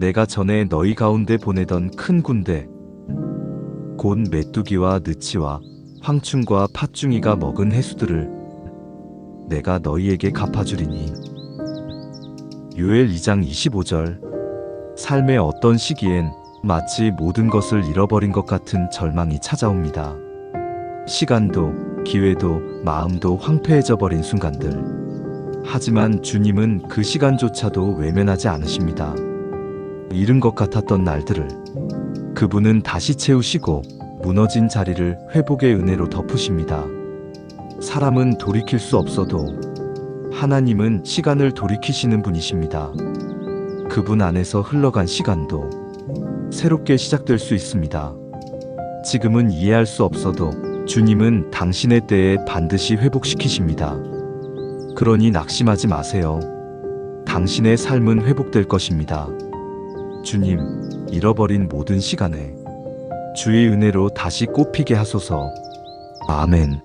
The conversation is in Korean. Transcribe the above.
내가 전에 너희 가운데 보내던 큰 군대 곧 메뚜기와 느치와 황충과 팥중이가 먹은 해수들을 내가 너희에게 갚아주리니 유엘 2장 25절 삶의 어떤 시기엔 마치 모든 것을 잃어버린 것 같은 절망이 찾아옵니다. 시간도 기회도 마음도 황폐해져 버린 순간들. 하지만 주님은 그 시간조차도 외면하지 않으십니다. 잃은 것 같았던 날들을 그분은 다시 채우시고 무너진 자리를 회복의 은혜로 덮으십니다. 사람은 돌이킬 수 없어도 하나님은 시간을 돌이키시는 분이십니다. 그분 안에서 흘러간 시간도 새롭게 시작될 수 있습니다. 지금은 이해할 수 없어도 주님은 당신의 때에 반드시 회복시키십니다. 그러니 낙심하지 마세요. 당신의 삶은 회복될 것입니다. 주님, 잃어버린 모든 시간에 주의 은혜로 다시 꽃피게 하소서. 아멘.